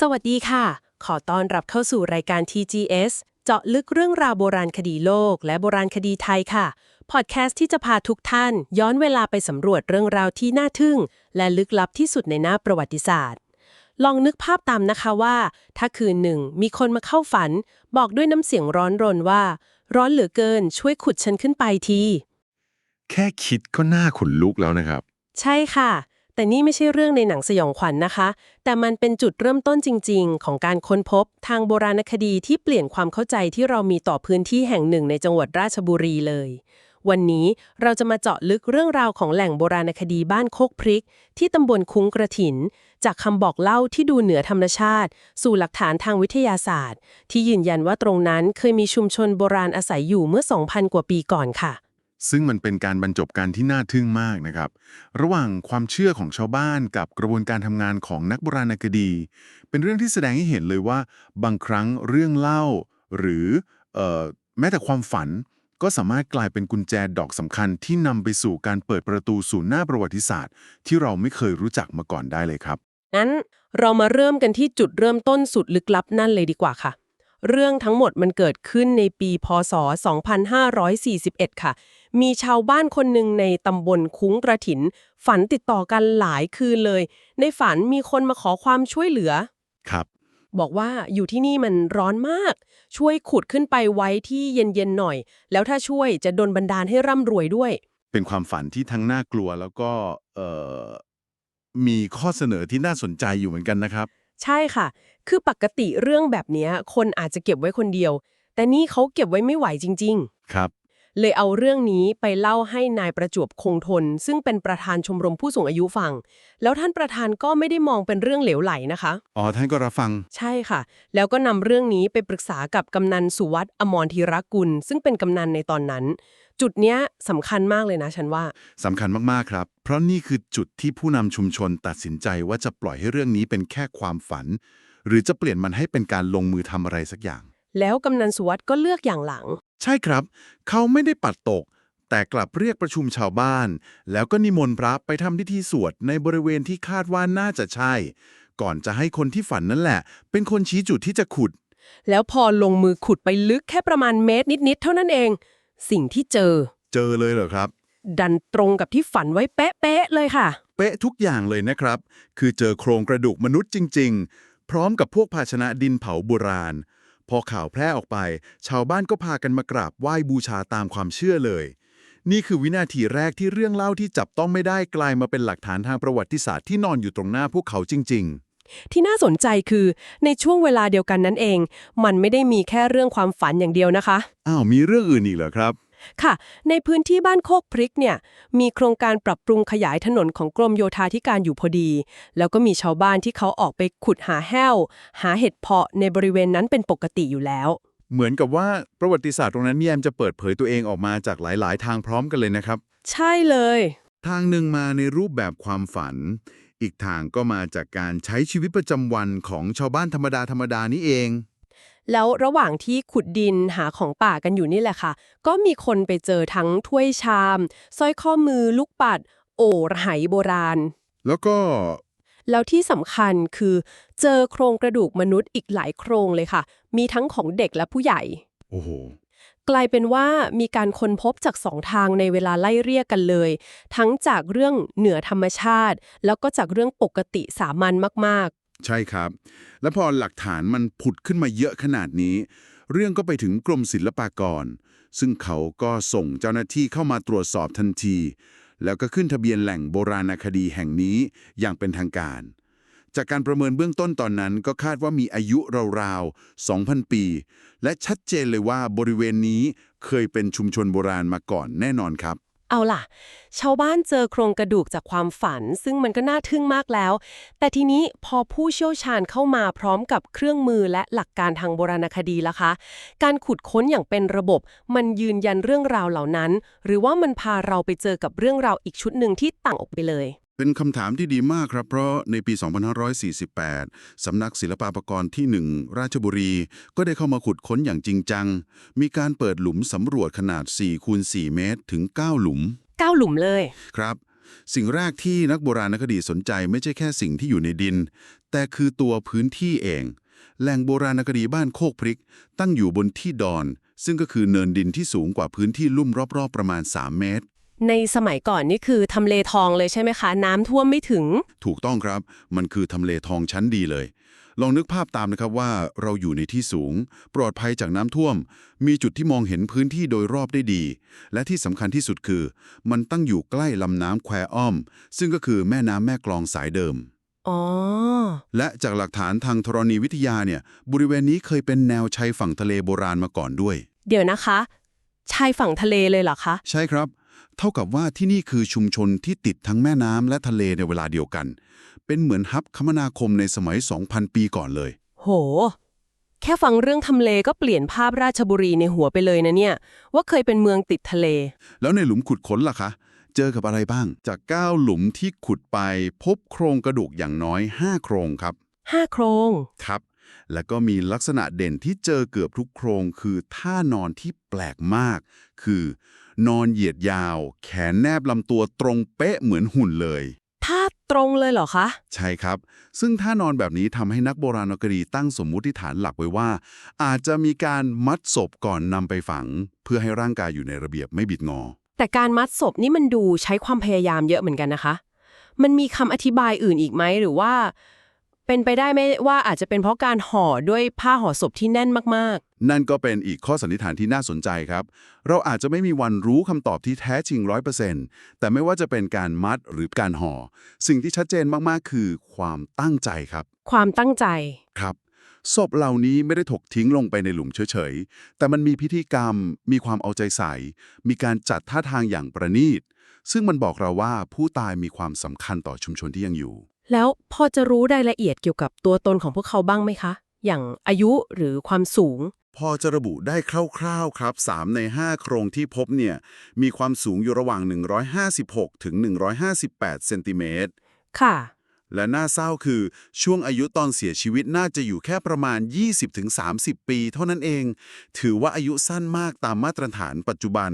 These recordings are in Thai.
สวัสดีค่ะ ขอต้อนรับเข้าสู่รายการ TGS เจาะลึกเรื่องราวโบราณคดีโลก และโบราณคดีไทยค่ะ พอดแคสต์ที่จะพาทุกท่าน ย้อนเวลาไปสำรวจเรื่องราวที่น่าทึ่ง และลึกลับที่สุดในหน้าประวัติศาสตร์ ลองนึกภาพตามนะคะว่า ถ้าคืนหนึ่งมีคนมาเข้าฝัน บอกด้วยน้ำเสียงร้อนรนว่า ร้อนเหลือเกินช่วยขุดฉันขึ้นไปที แค่คิดก็น่าขนลุกแล้วนะครับ ใช่ค่ะ แต่นี่ไม่ใช่เรื่องในหนังสยองขวัญนะคะ แต่มันเป็นจุดเริ่มต้นจริง ๆ ของการค้นพบทางโบราณคดีที่เปลี่ยนความเข้าใจที่เรามีต่อพื้นที่แห่งหนึ่งในจังหวัดราชบุรีเลย วันนี้เราจะมาเจาะลึกเรื่องราวของแหล่งโบราณคดีบ้านโคกพริก ที่ตำบลคุ้งกระถิน จากคำบอกเล่าที่ดูเหนือธรรมชาติ สู่หลักฐานทางวิทยาศาสตร์ ที่ยืนยันว่าตรงนั้นเคยมีชุมชนโบราณอาศัยอยู่เมื่อ 2,000 กว่าปีก่อนค่ะ ซึ่งมันเป็นการบรรจบกันที่น่าทึ่งมากนะครับ ระหว่างความเชื่อของชาวบ้านกับกระบวนการทำงานของนักโบราณคดี เป็นเรื่องที่แสดงให้เห็นเลยว่า บางครั้งเรื่องเล่า หรือออแม้แต่ความฝันก็สามารถกลายเป็นกุญแจดอกสำคัญที่นำไปสู่การเปิดประตูสู่หน้าประวัติศาสตร์ ที่เราไม่เคยรู้จักมาก่อนได้เลยครับงั้นเรามาเริ่มกันที่จุดเริ่มต้นสุดลึกลับนั่นเลยดีกว่าค่ะ เรื่องทั้งหมดมันเกิดขึ้นในปีพศ 2541 ค่ะ มีชาวบ้านคนหนึ่งในตำบลคุ้งกระถิน ฝันติดต่อกันหลายคืนเลย ในฝันมีคนมาขอความช่วยเหลือ ครับ บอกว่าอยู่ที่นี่มันร้อนมาก ช่วยขุดขึ้นไปไว้ที่เย็นๆหน่อย แล้วถ้าช่วยจะดลบันดาลให้ร่ำรวยด้วย เป็นความฝันที่ทั้งน่ากลัวแล้วก็เอ่อมีข้อเสนอที่น่าสนใจอยู่เหมือนกันนะครับ ใช่ค่ะ คือปกติเรื่องแบบเนี้ยคนอาจจะเก็บไว้คนเดียว แต่นี่เขาเก็บไว้ไม่ไหวจริงครับๆเลยเอาเรื่องนี้ไปเล่าให้นายประจวบคงทน ซึ่งเป็นประธานชมรมผู้สูงอายุฟัง แล้วท่านประธานก็ไม่ได้มองเป็นเรื่องเหลวไหลนะคะ อ๋อ ท่านก็รับฟัง ใช่ค่ะ แล้วก็นำเรื่องนี้ไปปรึกษากับกำนันสุวัตอมรธีรกุล ซึ่งเป็นกำนันในตอนนั้น จุดเนี้ยสำคัญมากเลยนะฉันว่า สำคัญมากๆครับ เพราะนี่คือจุดที่ผู้นำชุมชนตัดสินใจว่าจะปล่อยให้เรื่องนี้เป็นแค่ความฝัน หรือจะเปลี่ยนมันให้เป็นการลงมือทำอะไรสักอย่าง แล้วกำนันสุวัตก็เลือกอย่างหลัง ใช่ครับ เขาไม่ได้ปัดตก แต่กลับเรียกประชุมชาวบ้าน แล้วก็นิมนต์พระไปทำพิธีสวดในบริเวณที่คาดว่าน่าจะใช่ ก่อนจะให้คนที่ฝันนั่นแหละ เป็นคนชี้จุดที่จะขุด แล้วพอลงมือขุดไปลึกแค่ประมาณเมตรนิดๆเท่านั้นเอง สิ่งที่เจอ เจอเลยเหรอครับ ดันตรงกับที่ฝันไว้เป๊ะๆเลยค่ะ เป๊ะทุกอย่างเลยนะครับ คือเจอโครงกระดูกมนุษย์จริง ๆ พร้อมกับพวกภาชนะดินเผาโบราณ พอข่าวแพร่ออกไป ชาวบ้านก็พากันมากราบไหว้บูชาตามความเชื่อเลย นี่คือวินาทีแรกที่เรื่องเล่าที่จับต้องไม่ได้กลายมาเป็นหลักฐานทางประวัติศาสตร์ที่นอนอยู่ตรงหน้าพวกเขาจริง ที่น่าสนใจคือในช่วงเวลาเดียวกันนั้นเอง มันไม่ได้มีแค่เรื่องความฝันอย่างเดียวนะคะๆอ้าว มีเรื่องอื่นอีกเหรอครับ ค่ะ ในพื้นที่บ้านโคกพริกเนี่ย มีโครงการปรับปรุงขยายถนนของกรมโยธาธิการอยู่พอดี แล้วก็มีชาวบ้านที่เขาออกไปขุดหาแห้ว หาเห็ดเพาะในบริเวณนั้นเป็นปกติอยู่แล้ว เหมือนกับว่าประวัติศาสตร์ตรงนั้นแยมจะเปิดเผยตัวเองออกมาจากหลาย ๆ ทางพร้อมกันเลยนะครับ ใช่เลย ทางหนึ่งมาในรูปแบบความฝัน อีกทางก็มาจากการใช้ชีวิตประจำวันของชาวบ้านธรรมดาธรรมดานี่เอง แล้วระหว่างที่ขุดดินหาของป่ากันอยู่นี่แหละค่ะ ก็มีคนไปเจอทั้งถ้วยชามสร้อยข้อมือลูกปัด โอ่ไหโบราณ แล้วก็ แล้วที่สำคัญคือเจอโครงกระดูกมนุษย์อีกหลายโครงเลยค่ะ มีทั้งของเด็กและผู้ใหญ่ โอ้โห กลายเป็นว่ามีการค้นพบจากสองทางในเวลาไล่เรียกกันเลย ทั้งจากเรื่องเหนือธรรมชาติ แล้วก็จากเรื่องปกติสามัญมากๆ ใช่ครับ แล้วพอหลักฐานมันผุดขึ้นมาเยอะขนาดนี้ เรื่องก็ไปถึงกรมศิลปากร ซึ่งเขาก็ส่งเจ้าหน้าที่เข้ามาตรวจสอบทันที แล้วก็ขึ้นทะเบียนแหล่งโบราณคดีแห่งนี้อย่างเป็นทางการ จากการประเมินเบื้องต้นตอนนั้นก็คาดว่ามีอายุราวๆ 2,000 ปี และชัดเจนเลยว่าบริเวณนี้เคยเป็นชุมชนโบราณมาก่อนแน่นอนครับ เอาล่ะ ชาวบ้านเจอโครงกระดูกจากความฝัน ซึ่งมันก็น่าทึ่งมากแล้ว แต่ทีนี้พอผู้เชี่ยวชาญเข้ามาพร้อมกับเครื่องมือและหลักการทางโบราณคดีล่ะคะ การขุดค้นอย่างเป็นระบบ มันยืนยันเรื่องราวเหล่านั้น หรือว่ามันพาเราไปเจอกับเรื่องราวอีกชุดหนึ่งที่ต่างออกไปเลย เป็นคำถามที่ดีมากครับ เพราะในปี 2548 สำนักศิลปากรที่ 1 ราชบุรี ก็ได้เข้ามาขุดค้นอย่างจริงจัง มีการเปิดหลุมสำรวจขนาด4คูณ4เมตร ถึง 9 หลุมก้าวหลุมเลย ครับ สิ่งแรกที่นักโบราณคดีสนใจไม่ใช่แค่สิ่งที่อยู่ในดิน แต่คือตัวพื้นที่เอง แหล่งโบราณคดีบ้านโคกพริก ตั้งอยู่บนที่ดอน ซึ่งก็คือเนินดินที่สูงกว่าพื้นที่ลุ่มรอบๆประมาณ 3 เมตร ในสมัยก่อนนี่คือทำเลทองเลยใช่ไหมคะ น้ำท่วมไม่ถึง ถูกต้องครับ มันคือทำเลทองชั้นดีเลย ลองนึกภาพตามนะครับว่าเราอยู่ในที่สูง ปลอดภัยจากน้ำท่วม มีจุดที่มองเห็นพื้นที่โดยรอบได้ดี และที่สำคัญที่สุดคือ มันตั้งอยู่ใกล้ลำน้ำแควอ้อม ซึ่งก็คือแม่น้ำแม่กลองสายเดิมอ๋อ และจากหลักฐานทางธรณีวิทยาเนี่ย บริเวณนี้เคยเป็นแนวชายฝั่งทะเลโบราณมาก่อนด้วย เดี๋ยวนะคะ ชายฝั่งทะเลเลยเหรอคะ ใช่ครับ เท่ากับว่าที่นี่คือชุมชนที่ติดทั้งแม่น้ำและทะเลในเวลาเดียวกัน เป็นเหมือนฮับคมนาคมในสมัย 2,000 ปีก่อนเลย โห แค่ฟังเรื่องทำเลก็เปลี่ยนภาพราชบุรีในหัวไปเลยนะเนี่ย ว่าเคยเป็นเมืองติดทะเล แล้วในหลุมขุดค้นล่ะคะ เจอกับอะไรบ้าง จาก 9 หลุมที่ขุดไป พบโครงกระดูกอย่างน้อย 5 โครงครับห้าโครงครับแล้วก็มีลักษณะเด่นที่เจอเกือบทุกโครงคือท่านอนที่แปลกมาก คือ นอนเหยียดยาว แขนแนบลำตัวตรงเป๊ะเหมือนหุ่นเลยถ้าตรงเลยเหรอคะ ใช่ครับ ซึ่งท่านอนแบบนี้ทำให้นักโบราณคดีตั้งสมมุติฐานหลักไว้ว่า อาจจะมีการมัดศพก่อนนำไปฝัง เพื่อให้ร่างกายอยู่ในระเบียบไม่บิดงอ แต่การมัดศพนี่มันดูใช้ความพยายามเยอะเหมือนกันนะคะ มันมีคำอธิบายอื่นอีกไหมหรือว่า เป็นไปได้ไหมว่าอาจจะเป็นเพราะการห่อด้วยผ้าห่อศพที่แน่นมาก นั่นก็เป็นอีกข้อสันนิษฐานที่น่าสนใจครับ เราอาจจะไม่มีวันรู้คำตอบที่แท้จริง 100%แต่ไม่ว่าจะเป็นการมัดหรือการห่อ สิ่งที่ชัดเจนมากๆ คือความตั้งใจครับๆความตั้งใจ ครับ ศพเหล่านี้ไม่ได้ถูกทิ้งลงไปในหลุมเฉยๆ แต่มันมีพิธีกรรม มีความเอาใจใส่ มีการจัดท่าทางอย่างประณีต ซึ่งมันบอกเราว่าผู้ตายมีความสำคัญต่อชุมชนที่ยังอยู่ แล้วพอจะรู้รายละเอียดเกี่ยวกับตัวตนของพวกเขาบ้างไหมคะ อย่างอายุหรือความสูง พอจะระบุได้คร่าวๆครับ 3 ใน 5 โครงที่พบเนี่ยมีความสูงอยู่ระหว่าง 156 ถึง 158 เซนติเมตร ค่ะ และน่าเศร้าคือช่วงอายุตอนเสียชีวิตน่าจะอยู่แค่ประมาณ 20-30 ปีเท่านั้นเอง ถือว่าอายุสั้นมากตามมาตรฐานปัจจุบัน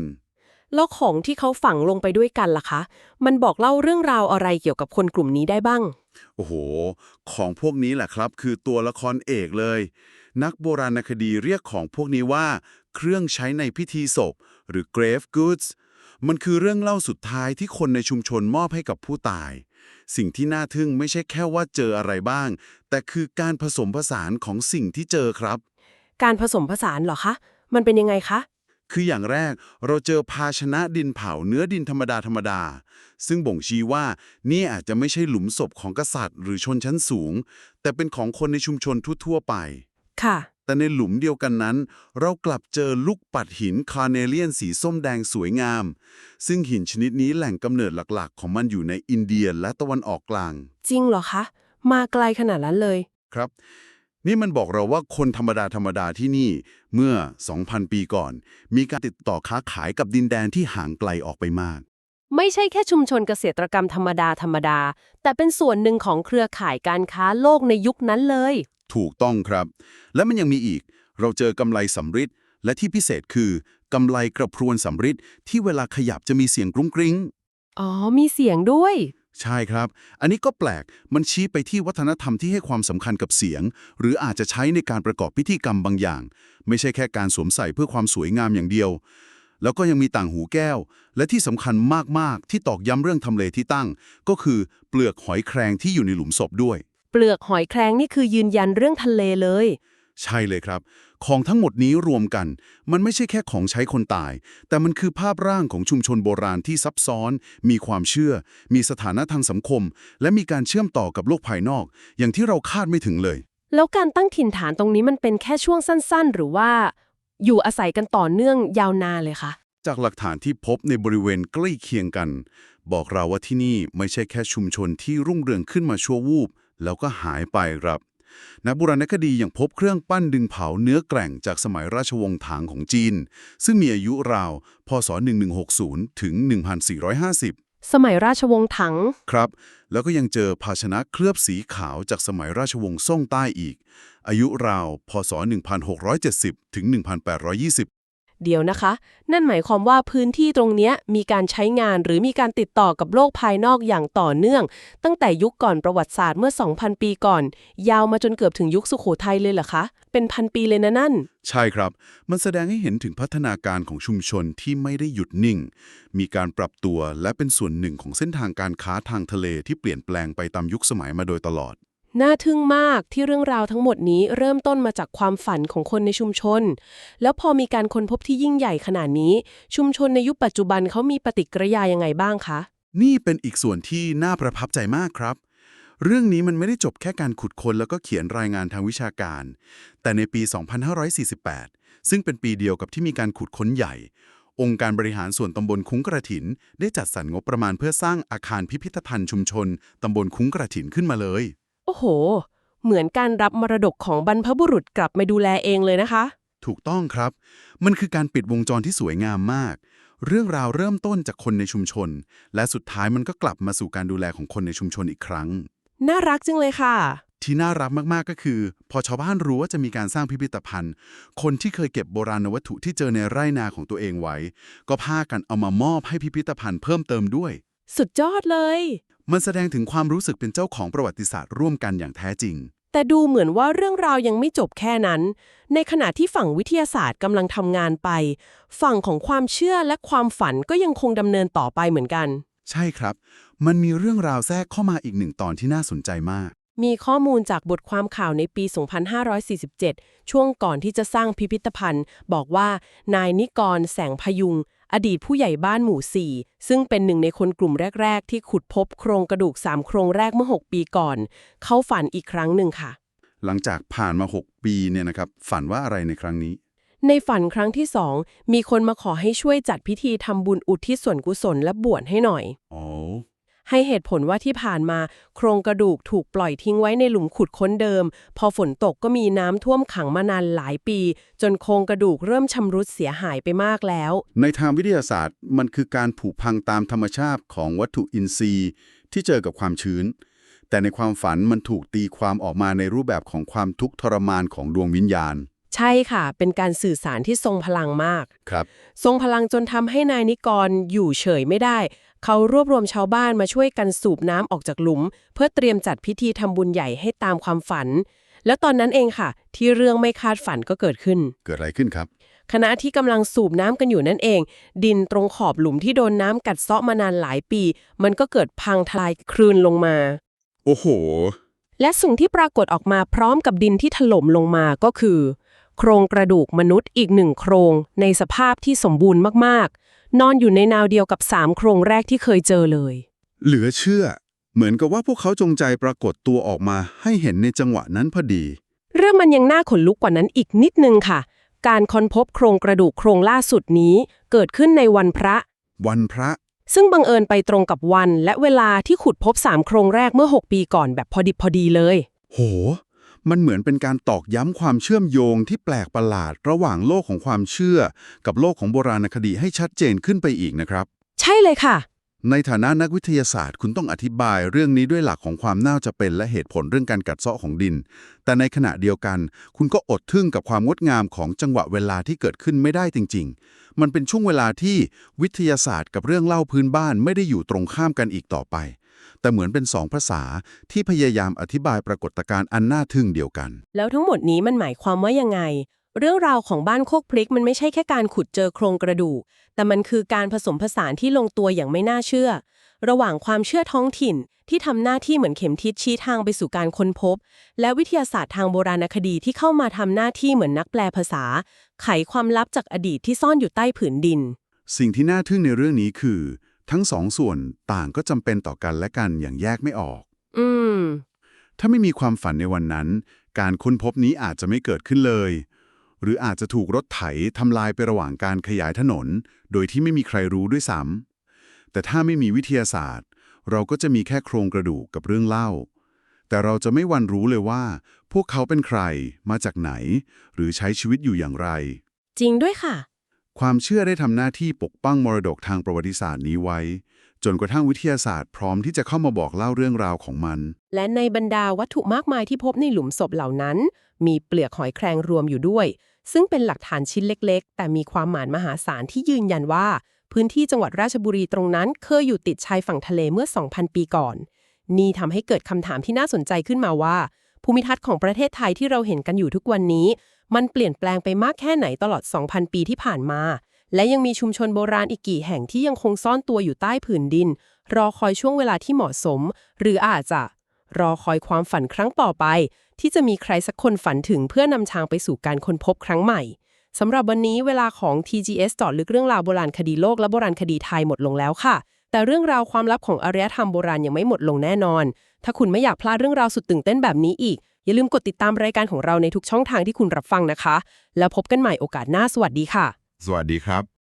แล้วของที่เขาฝังลงไปด้วยกันล่ะคะ มันบอกเล่าเรื่องราวอะไรเกี่ยวกับคนกลุ่มนี้ได้บ้าง โอ้โห ของพวกนี้แหละครับ คือตัวละครเอกเลย นักโบราณคดีเรียกของพวกนี้ว่า เครื่องใช้ในพิธีศพ หรือ grave goods มันคือเรื่องเล่าสุดท้ายที่คนในชุมชนมอบให้กับผู้ตาย สิ่งที่น่าทึ่งไม่ใช่แค่ว่าเจออะไรบ้าง แต่คือการผสมผสานของสิ่งที่เจอครับ การผสมผสานเหรอคะ มันเป็นยังไงคะ คืออย่างแรกเราเจอภาชนะดินเผาเนื้อดินธรรมดาธรรมดา ซึ่งบ่งชี้ว่านี่อาจจะไม่ใช่หลุมศพของกษัตริย์ หรือชนชั้นสูง แต่เป็นของคนในชุมชนทั่วๆไป ค่ะ แต่ในหลุมเดียวกันนั้น เรากลับเจอลูกปัดหินคาร์เนเลียนสีส้มแดงสวยงาม ซึ่งหินชนิดนี้แหล่งกำเนิดหลักๆ ของมันอยู่ในอินเดียและตะวันออกกลาง จริงเหรอคะ มาไกลขนาดนั้นเลย ครับ นี่มันบอกเราว่าคนธรรมดาธรรมดาที่นี่ เมื่อ 2,000 ปีก่อน มีการติดต่อค้าขายกับดินแดนที่ห่างไกลออกไปมากไม่ใช่แค่ชุมชนเกษตรกรรมธรรมดาธรรมดา แต่เป็นส่วนหนึ่งของเครือข่ายการค้าโลกในยุคนั้นเลย ถูกต้องครับ และมันยังมีอีก เราเจอกำไรสำริดและที่พิเศษคือกำไรกระพรวนสำริดที่เวลาขยับจะมีเสียงกรุ้งกริ้ง อ๋อ มีเสียงด้วย ใช่ครับ อันนี้ก็แปลก มันชี้ไปที่วัฒนธรรมที่ให้ความสำคัญกับเสียง หรืออาจจะใช้ในการประกอบพิธีกรรมบางอย่าง ไม่ใช่แค่การสวมใส่เพื่อความสวยงามอย่างเดียว แล้วก็ยังมีต่างหูแก้ว และที่สำคัญมากๆ ที่ตอกย้ำเรื่องทำเลที่ตั้ง ก็คือเปลือกหอยแครงที่อยู่ในหลุมศพด้วยเป ลือกหอยแครงนี่คือยืนยันเรื่องทะเลเลย ใช่เลยครับ ของทั้งหมดนี้รวมกัน มันไม่ใช่แค่ของใช้คนตาย แต่มันคือภาพร่างของชุมชนโบราณที่ซับซ้อน มีความเชื่อ มีสถานะทางสังคม และมีการเชื่อมต่อกับโลกภายนอก อย่างที่เราคาดไม่ถึงเลย แล้วการตั้งถิ่นฐานตรงนี้มันเป็นแค่ช่วงสั้น ๆ หรือว่า อยู่อาศัยกันต่อเนื่องยาวนานเลยคะจากหลักฐานที่พบในบริเวณใกล้เคียงกัน บอกเราว่าที่นี่ไม่ใช่แค่ชุมชนที่รุ่งเรืองขึ้นมาชั่ววูบ แล้วก็หายไปครับนักโบราณคดียังพบเครื่องปั้นดึงเผาเนื้อแกร่งจากสมัยราชวงศ์ถางของจีน ซึ่งมีอายุราว พศ 1160 ถึง 1450 สมัยราชวงศ์ถัง ครับ แล้วก็ยังเจอภาชนะเคลือบสีขาวจากสมัยราชวงศ์ซ่งใต้อีก อายุราว พศ 1670 ถึง 1820 เดี๋ยวนะคะ นั่นหมายความว่าพื้นที่ตรงนี้มีการใช้งานหรือมีการติดต่อกับโลกภายนอกอย่างต่อเนื่อง ตั้งแต่ยุคก่อนประวัติศาสตร์เมื่อ 2,000 ปีก่อน ยาวมาจนเกือบถึงยุคสุโขทัยเลยเหรอคะ เป็นพันปีเลยนะนั่น ใช่ครับ มันแสดงให้เห็นถึงพัฒนาการของชุมชนที่ไม่ได้หยุดนิ่ง มีการปรับตัวและเป็นส่วนหนึ่งของเส้นทางการค้าทางทะเลที่เปลี่ยนแปลงไปตามยุคสมัยมาโดยตลอด น่าทึ่งมากที่เรื่องราวทั้งหมดนี้เริ่มต้นมาจากความฝันของคนในชุมชน แล้วพอมีการค้นพบที่ยิ่งใหญ่ขนาดนี้ ชุมชนในยุคปัจจุบันเขามีปฏิกิริยายังไงบ้างคะ นี่เป็นอีกส่วนที่น่าประทับใจมากครับ เรื่องนี้มันไม่ได้จบแค่การขุดค้นแล้วก็เขียนรายงานทางวิชาการ แต่ในปี 2548 ซึ่งเป็นปีเดียวกับที่มีการขุดค้นใหญ่ องค์การบริหารส่วนตำบลคุ้งกระถิน ได้จัดสรรงบประมาณเพื่อสร้างอาคารพิพิธภัณฑ์ชุมชนตำบลคุ้งกระถินขึ้นมาเลย โอ้โห เหมือนการรับมรดกของบรรพบุรุษกลับมาดูแลเองเลยนะคะ ถูกต้องครับ มันคือการปิดวงจรที่สวยงามมาก เรื่องราวเริ่มต้นจากคนในชุมชน และสุดท้ายมันก็กลับมาสู่การดูแลของคนในชุมชนอีกครั้ง น่ารักจังเลยค่ะ ที่น่ารักมากๆก็คือ พอชาวบ้านรู้ว่าจะมีการสร้างพิพิธภัณฑ์ คนที่เคยเก็บโบราณวัตถุที่เจอในไร่นาของตัวเองไว้ ก็พากันเอามามอบให้พิพิธภัณฑ์เพิ่มเติมด้วย สุดยอดเลย มันแสดงถึงความรู้สึกเป็นเจ้าของประวัติศาสตร์ร่วมกันอย่างแท้จริง แต่ดูเหมือนว่าเรื่องราวยังไม่จบแค่นั้น ในขณะที่ฝั่งวิทยาศาสตร์กำลังทำงานไป ฝั่งของความเชื่อและความฝันก็ยังคงดำเนินต่อไปเหมือนกัน ใช่ครับ มันมีเรื่องราวแทรกเข้ามาอีกหนึ่งตอนที่น่าสนใจมาก มีข้อมูลจากบทความข่าวในปี 2547 ช่วงก่อนที่จะสร้างพิพิธภัณฑ์ บอกว่านายนิกรแสงพยุง อดีตผู้ใหญ่บ้านหมู่4ซึ่งเป็นหนึ่งในคนกลุ่มแรก ๆ ที่ขุดพบโครงกระดูก3โครงแรกเมื่อ 6 ปีก่อน เขาฝันอีกครั้งหนึ่งค่ะ หลังจากผ่านมา 6 ปีเนี่ยนะครับฝันว่าอะไรในครั้งนี้ ในฝันครั้งที่สองมีคนมาขอให้ช่วยจัดพิธีทำบุญอุทิศส่วนกุศลและบวชให้หน่อย อ๋อ ให้เหตุผลว่าที่ผ่านมา โครงกระดูกถูกปล่อยทิ้งไว้ในหลุมขุดค้นเดิม พอฝนตกก็มีน้ำท่วมขังมานานหลายปี จนโครงกระดูกเริ่มชำรุดเสียหายไปมากแล้ว ในทางวิทยาศาสตร์มันคือการผุพังตามธรรมชาติของวัตถุอินทรีย์ ที่เจอกับความชื้น แต่ในความฝันมันถูกตีความออกมาในรูปแบบของความทุกข์ทรมานของดวงวิญญาณใช่ค่ะ เป็นการสื่อสารที่ทรงพลังมาก ครับ ทรงพลังจนทำให้นายนิกรอยู่เฉยไม่ได้ เขารวบรวมชาวบ้านมาช่วยกันสูบน้ำออกจากหลุม เพื่อเตรียมจัดพิธีทำบุญใหญ่ให้ตามความฝัน แล้วตอนนั้นเองค่ะ ที่เรื่องไม่คาดฝันก็เกิดขึ้น เกิดอะไรขึ้นครับ ขณะที่กำลังสูบน้ำกันอยู่นั่นเอง ดินตรงขอบหลุมที่โดนน้ำกัดเซาะมานานหลายปี มันก็เกิดพังทลายคลืนลงมา โอ้โห และสิ่งที่ปรากฏออกมาพร้อมกับดินที่ถล่มลงมาก็คือ โครงกระดูกมนุษย์อีกหนึ่งโครงในสภาพที่สมบูรณ์มากๆ นอนอยู่ในแนวเดียวกับสามโครงแรกที่เคยเจอเลย เหลือเชื่อ เหมือนกับว่าพวกเขาจงใจปรากฏตัวออกมาให้เห็นในจังหวะนั้นพอดี เรื่องมันยังน่าขนลุกกว่านั้นอีกนิดนึงค่ะ การค้นพบโครงกระดูกโครงล่าสุดนี้ เกิดขึ้นในวันพระ วันพระ ซึ่งบังเอิญไปตรงกับวันและเวลาที่ขุดพบ3โครงแรกเมื่อ 6 ปีก่อนแบบพอดิบพอดีเลย โห มันเหมือนเป็นการตอกย้ำความเชื่อมโยงที่แปลกประหลาดระหว่างโลกของความเชื่อ กับโลกของโบราณคดีให้ชัดเจนขึ้นไปอีกนะครับ ใช่เลยค่ะ ในฐานะนักวิทยาศาสตร์ คุณต้องอธิบายเรื่องนี้ด้วยหลักของความน่าจะเป็นและเหตุผลเรื่องการกัดเซาะของดิน แต่ในขณะเดียวกัน คุณก็อดทึ่งกับความงดงามของจังหวะเวลาที่เกิดขึ้นไม่ได้จริง ๆ มันเป็นช่วงเวลาที่วิทยาศาสตร์กับเรื่องเล่าพื้นบ้านไม่ได้อยู่ตรงข้ามกันอีกต่อไป แต่เหมือนเป็นสองภาษาที่พยายามอธิบายปรากฏการณ์อันน่าทึ่งเดียวกัน แล้วทั้งหมดนี้มันหมายความว่ายังไง เรื่องราวของบ้านโคกพลิกมันไม่ใช่แค่การขุดเจอโครงกระดูก แต่มันคือการผสมผสานที่ลงตัวอย่างไม่น่าเชื่อ ระหว่างความเชื่อท้องถิ่นที่ทำหน้าที่เหมือนเข็มทิศชี้ทางไปสู่การค้นพบ และวิทยาศาสตร์ทางโบราณคดีที่เข้ามาทำหน้าที่เหมือนนักแปลภาษา ไขความลับจากอดีตที่ซ่อนอยู่ใต้ผืนดิน สิ่งที่น่าทึ่งในเรื่องนี้คือ ทั้งสองส่วนต่างก็จำเป็นต่อกันและกันอย่างแยกไม่ออก อืม ถ้าไม่มีความฝันในวันนั้น การค้นพบนี้อาจจะไม่เกิดขึ้นเลย หรืออาจจะถูกรถไถทำลายไประหว่างการขยายถนน โดยที่ไม่มีใครรู้ด้วยซ้ำแต่ถ้าไม่มีวิทยาศาสตร์ เราก็จะมีแค่โครงกระดูกกับเรื่องเล่า แต่เราจะไม่วันรู้เลยว่า พวกเขาเป็นใคร มาจากไหน หรือใช้ชีวิตอยู่อย่างไร จริงด้วยค่ะ ความเชื่อได้ทำหน้าที่ปกป้องมรดกทางประวัติศาสตร์นี้ไว้ จนกระทั่งวิทยาศาสตร์พร้อมที่จะเข้ามาบอกเล่าเรื่องราวของมัน และในบรรดาวัตถุมากมายที่พบในหลุมศพเหล่านั้น มีเปลือกหอยแครงรวมอยู่ด้วย ซึ่งเป็นหลักฐานชิ้นเล็ก ๆ แต่มีความหมายมหาศาลที่ยืนยันว่า พื้นที่จังหวัดราชบุรีตรงนั้นเคยอยู่ติดชายฝั่งทะเลเมื่อ 2,000 ปีก่อน นี่ทำให้เกิดคำถามที่น่าสนใจขึ้นมาว่า ภูมิทัศน์ของประเทศไทยที่เราเห็นกันอยู่ทุกวันนี้ มันเปลี่ยนแปลงไปมากแค่ไหนตลอด 2,000 ปีที่ผ่านมา และยังมีชุมชนโบราณอีกกี่แห่งที่ยังคงซ่อนตัวอยู่ใต้ผืนดิน รอคอยช่วงเวลาที่เหมาะสม หรืออาจจะ รอคอยความฝันครั้งต่อไป ที่จะมีใครสักคนฝันถึงเพื่อนำทางไปสู่การค้นพบครั้งใหม่สำหรับวันนี้เวลาของ TGS จอดลึกเรื่องราวโบราณคดีโลกและโบราณคดีไทยหมดลงแล้วค่ะ แต่เรื่องราวความลับของอารยธรรมโบราณยังไม่หมดลงแน่นอน ถ้าคุณไม่อยากพลาดเรื่องราวสุดตื่นเต้นแบบนี้อีก อย่าลืมกดติดตามรายการของเราในทุกช่องทางที่คุณรับฟังนะคะ แล้วพบกันใหม่โอกาสหน้าสวัสดีค่ะ สวัสดีครับ